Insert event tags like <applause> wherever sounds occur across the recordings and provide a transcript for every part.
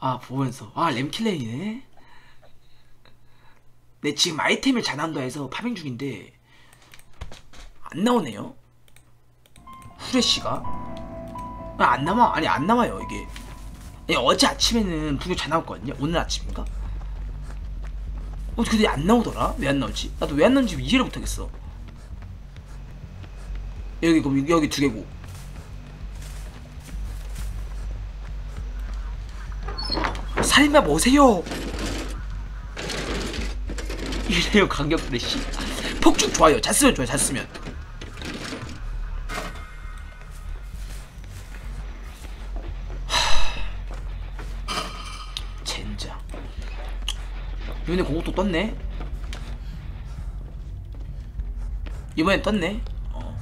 아 보면서. 아 램킬레이네. 네 지금 아이템을 잘한다 해서 파밍 중인데 안 나오네요. 후레쉬가? 아, 안 남아 아니 안 나와요 이게. 예, 어제 아침에는 분명 잘 나왔거든요. 오늘 아침인가? 어 근데 안 나오더라? 왜 안 나오지? 나도 왜 안 나오는지 이해를 못하겠어. 여기 그럼 여기 두 개고 살인마 뭐세요. 이래요 강력 프레쉬 폭죽 좋아요. 잘 쓰면 좋아요 잘 쓰면. 이번에 공격도 떴네. 이번엔 떴네. 어.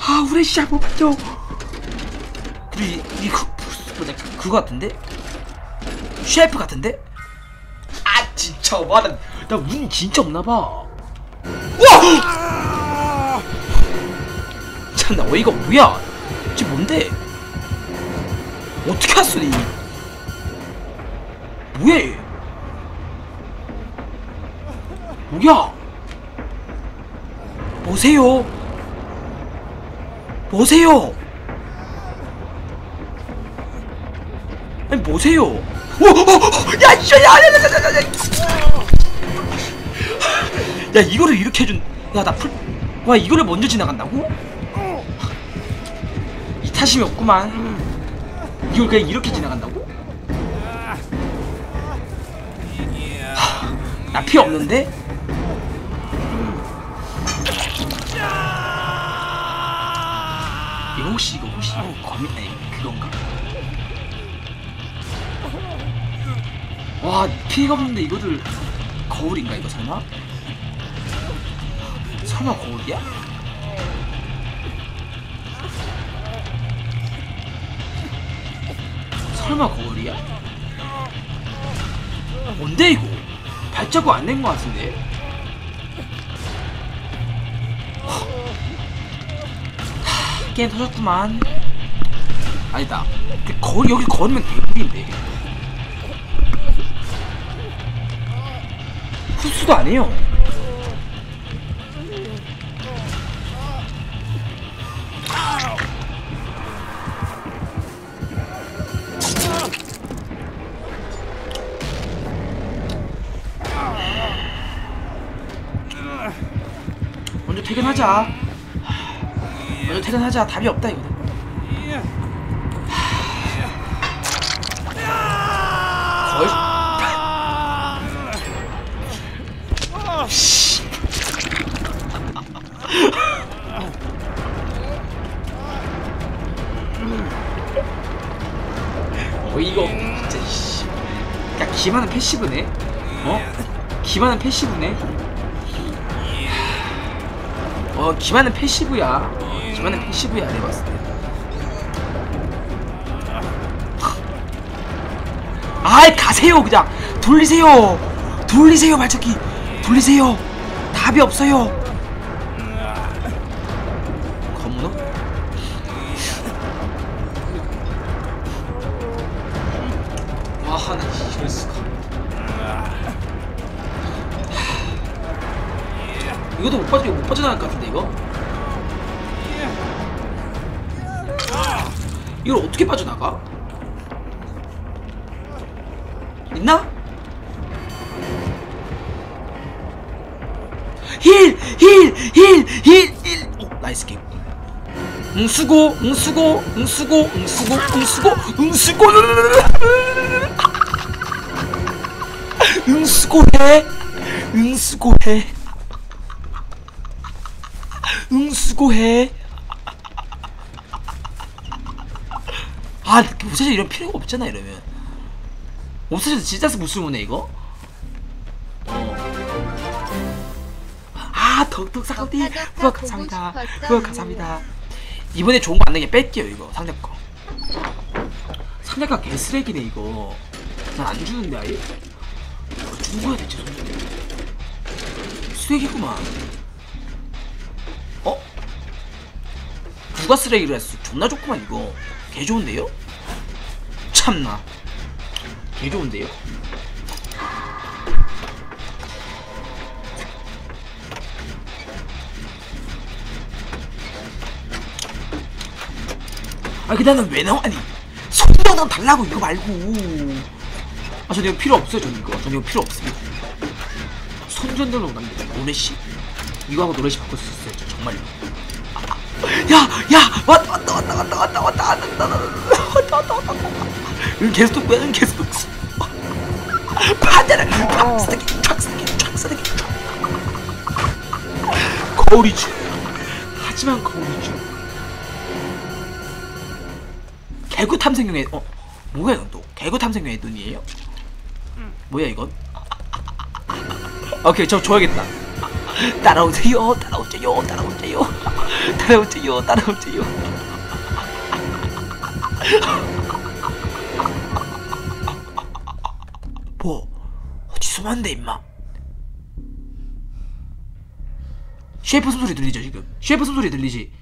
아 우레시 한번 맞죠 우리 이거 뭐냐 그- 그거 같은데? 셰프 같은데? 아 진짜 와나 나운 진짜 없나봐. 와! 참나 어이가 뭐야? 쟤 뭔데? 어떻게 왔어 니얘 뭐야? 뭐세요. 뭐세요 아니 뭐세요 오, 오, 오, 야, 야, 야, 야, 야, 야, 야, 야, 야, 이거를 이렇게 해준, 야, 나 풀, 와, 이거를 먼저 지나간다고? 이 타심이 없구만. 이걸 그냥 이렇게 지나간다고? 하, 나피 없는데? 이거 혹시 이거 혹시 이거 거미 아니 그건가? 와 피가 없는데 이거를 거울인가 이거 설마? 설마 거울이야? 설마 거울이야? 뭔데 이거? 발자국 안낸거 같은데? 하, 게임 터졌구만 아니다 거울 여기 걸으면 개꿀인데 흡수도 안 해요. 먼저 퇴근하자. 먼저 퇴근하자. 답이 없다 이거. 없네 진짜 씨. 야 기만은 패시브네? 어? 기만은 패시브네? 어 기만은 패시브야. 기만은 패시브야 내가 봤을 때. 아이 가세요 그냥. 돌리세요. 돌리세요 발차기. 돌리세요. 답이 없어요 이걸 어떻게 빠져나가? 있나? 힐! 힐! 힐! 힐! 힐! 오, 나이스 게임. 응 수고 응 수고 응 수고 응 수고 응 수고 응 수고 <laughs> 응 수고해 응 수고해 <laughs> 응 수고해 아 사실 이런 필요가 없잖아 이러면. 옵사전 진짜 못 쓰네 이거? 아 덕덕 사우디 후원 감사합니다. 후원 감사합니다. 이번에 좋은 거 안 나게 뺄게요 이거 상대 거. 상대 가 개쓰레기네 이거. 난 안 주는데 아예. 뭐 주는 거야 대체 쓰레기구만. 어? 누가 쓰레기를 했어? 존나 좋구만 이거 개 좋은데요? 참나. 개 좋은데요? 아니 그다는 왜 나와? 아니 손전등 달라고 이거 말고. 아저 이거 필요 없어요 저는 이거. 저는 이거 필요 없습니다. 손전등으로 남는데 노래씨. 이거 하고 노래씨 바꿀 수 있어요 저 정말로 야야 왔다 왔다 왔다 왔다 왔다 왔다 왔다 왔다 왔다 왔다 왔다 응 계속 응 계속 반대를 촥 쓰기 촥 쓰기 촥 쓰기 거울이지 하지만 거울이지 개구 탐색용의 어 뭐야 이건 또 개구 탐색용의 눈이에요? 뭐야 이건? 오케이 저 줘야겠다 따라오세요 따라오세요 따라오세요 따라오세요 따라오세요 뭐 어디서 만데 임마? 셰프 숨소리 들리죠 지금? 셰프 숨소리 들리지?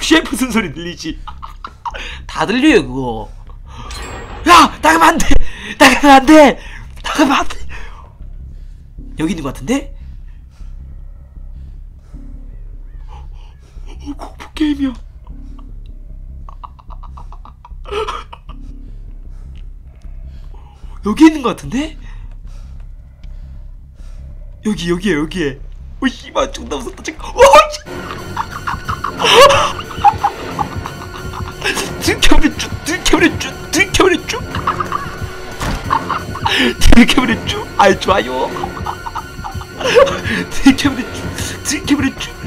셰프 숨소리 들리지? 다 들려요 그거. 야 나가면 안돼! 나가면 안돼! 나가면 안돼! 여기 있는 것 같은데 어, 공포 게임이야. 여기 있는 것 같은데? 여기 여기에 여기에. 오 씨발 존나 무섭다 지금. 오 씨. 들켜버렸죠 들켜버렸죠 들켜버렸죠 들켜버렸죠 아이 좋아요. 들켜버렸죠 들켜버렸죠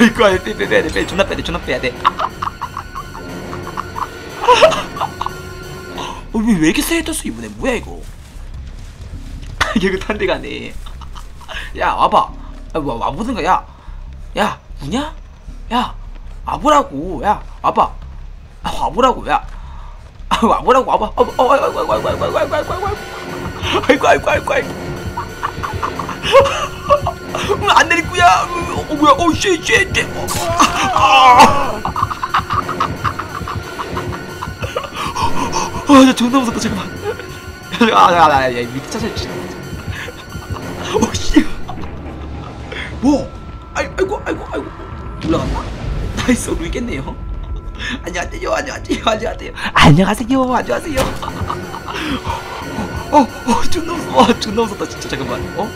어이구 아이 빼빼 빼야 돼 빼 존나 빼야 돼 존나 빼야 돼 어, 왜, 왜 이렇게 세이터스 이번에 뭐야 이거 이거 탄 데 가 네 야 와봐 야, 와, 와보든가 야 야, 뭐냐? 야, 와보라고. 야, 와봐. 아, 와보라고. 야, 아, 와보라고. 와봐. 어, 어, 아이고, 아이고, 아이고, 아이고, 아이고, 아이고, 아이고, 아이고, 아이고, 아이고, 아이고. 음, 안 내릴 거야. 어, 뭐야? 어, 쉣, 쉣, 쉣. 아, 아, 나 존나 무섭다. 잠깐만. 아, 아, 아, 야, 밑에 차차 진짜. 어, 씨. 뭐? 아이, 아이고 아이고 아이고 올라간다 나이스 오르겠네요 안녕하세요 안녕하세요 안녕하세요 안녕하세요 안녕하세요 어, 어, 존나 무서워 와, 존나 무섭다 진짜 잠깐만 어?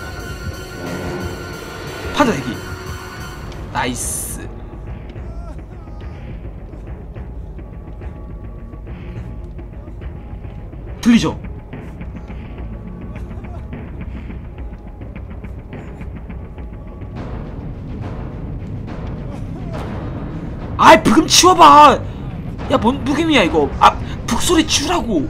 판자 대기. 나이스. 들리죠? 아이 브금 치워봐. 야뭔 브금이야 이거? 아 북소리 치우라고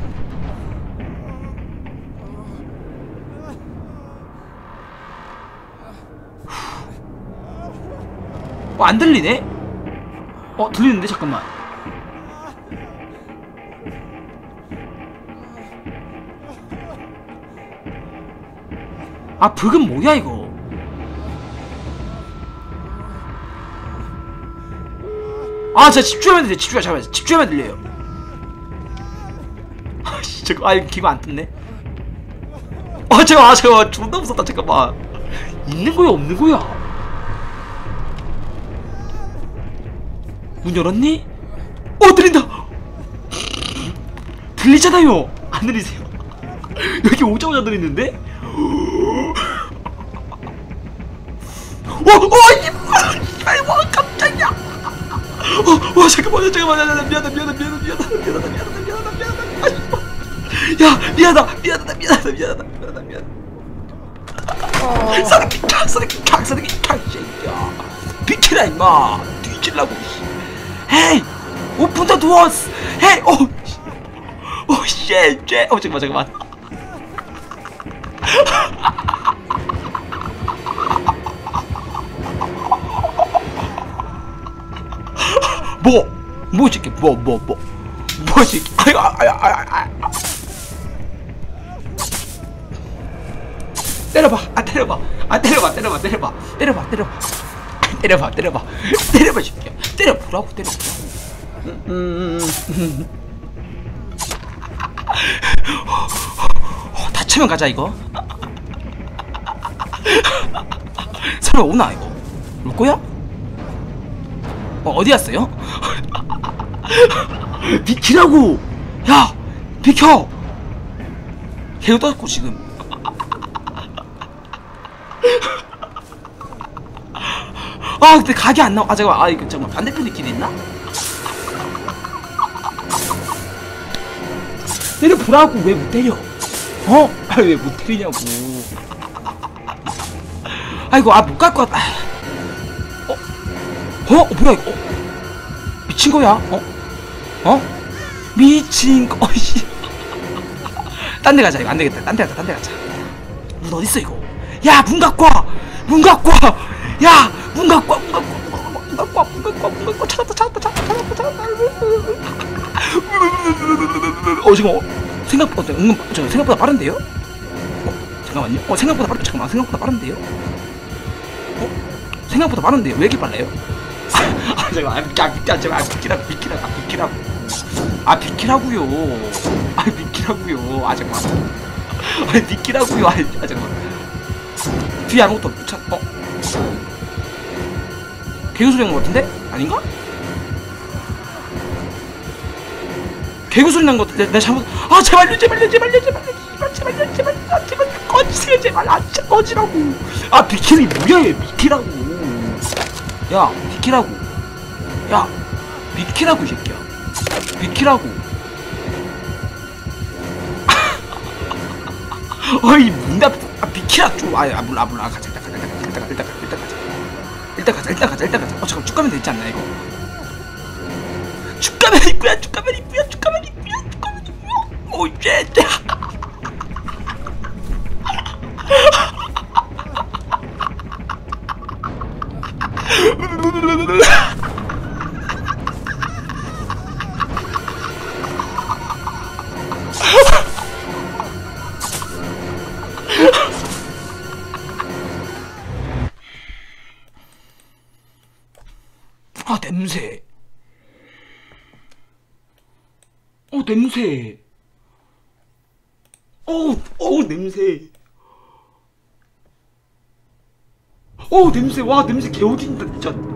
어, 안 들리네? 어 들리는데? 잠깐만. 아 브금 뭐야 이거? 아 진짜 집중하면 들려 집중하 잠깐만. 집중하면 들려요. 아씨 저거 아 기가 안 떴네. 아 잠깐 아 잠깐 존나 무섭다. 잠깐만. 있는 거야 없는 거야 문 열었니? 어 들린다 들리잖아요 안 들리세요 <laughs> 여기 오자마자 들리는데 어, 어, 아이고, 깜짝이야. 어, 어, 잠깐만 잠깐만요, 잠깐만 아, 미안해, 미안해, 미안해, 미안해, 미안하다, 미안하다, 미안하다, 미안하다. 아, 야, 미안하다, 미안하다, 미안하다, 미안하다, 미안하다, 미안하다. 어. 사르기 사르기 사르기 칵, 새끼야. 비키라, 임마. 뒤질라고, 헤이, 오픈 더 도어스. 헤이, 오, 씨. 오, 쉣, 쉣. 어, 잠깐만, 잠깐만. 뭐? 뭐 이 새끼 뭐 뭐 뭐 뭐 이 새끼 아야 아야 아야 아야 때려봐 아 때려봐 아 때려봐 때려봐 때려봐 때려봐 때려봐 때려봐 때려봐 때려봐 새끼야 때려 보라고 때려보라고. 음, 음, 음, 어, 다치면 가자 이거. 설마 오나 이거? 올 거야? 어 어디 갔어요? 비키라고! 야 비켜! 개우 떴고 지금 아 근데 각이 안 나와. 아 잠깐만. 아 이거 잠깐만. 반대편에 길이 있나? 때려 보라고. 왜 못 때려? 어? 아 왜 못 때리냐고. 아이고 아 못 갈 것 같아. 어? 어? 어 뭐야 이거? 어? 미친 거야? 어? 어? 미친 거 어이씨. 딴 데 가자 이거. 안 되겠다. 딴 데 가자 딴 데 가자. 문 어딨어 이거? 야 문 갖고 와문 갖고 와야 문 갖고 와 문 갖고 와 문 갖고 와 문 갖고 와 문 갖고 와 찾았다 찾았다 찾았다 찾았다 찾았다. <laughs> 어 지금 어, 생각보다 은근 저 생각보다 빠른데요? 어 잠깐만요. 어 생각보다 빠르 잠깐만 생각보다 빠른데요? 어 생각보다 빠른데요? 왜 이렇게 빨라요? <laughs> 아 잠깐만 아 비켜 제발 아 비키라고 비키라고 아 비키라고. 아 비키라고요. 아 비키라고요. 아 잠깐만. 아 비키라고요. 아, 아 잠깐만. 뒤에 아무것도 없 참, 어? 개구 소리 난것 같은데? 아닌가? 개구 소리 난 것 같은데? 내가 잘못 아 제발요 제발요 제발요 제발요 제발 제발요 제발 아 제발 꺼지세요 제발. 아 꺼지라고. 아 비키니 뭐야 얘? 비키라고. 야 비키라고. 야 비키라고 이 새끼야. 비키라고. <laughs> 어이 문다 아 비키라 좀아 아, 몰라 몰라. 가자 일단 가자 일단 가자 일단 가자. 어 잠깐 축가면 되지 않나 이거? 축가면 이쁘야 축가면 이쁘야 축가면 이쁘야 축가면 이쁘야. 오쉣 아 냄새. 어 냄새. 어우 어우 냄새. 어우 냄새. 와 냄새 개어진다 진짜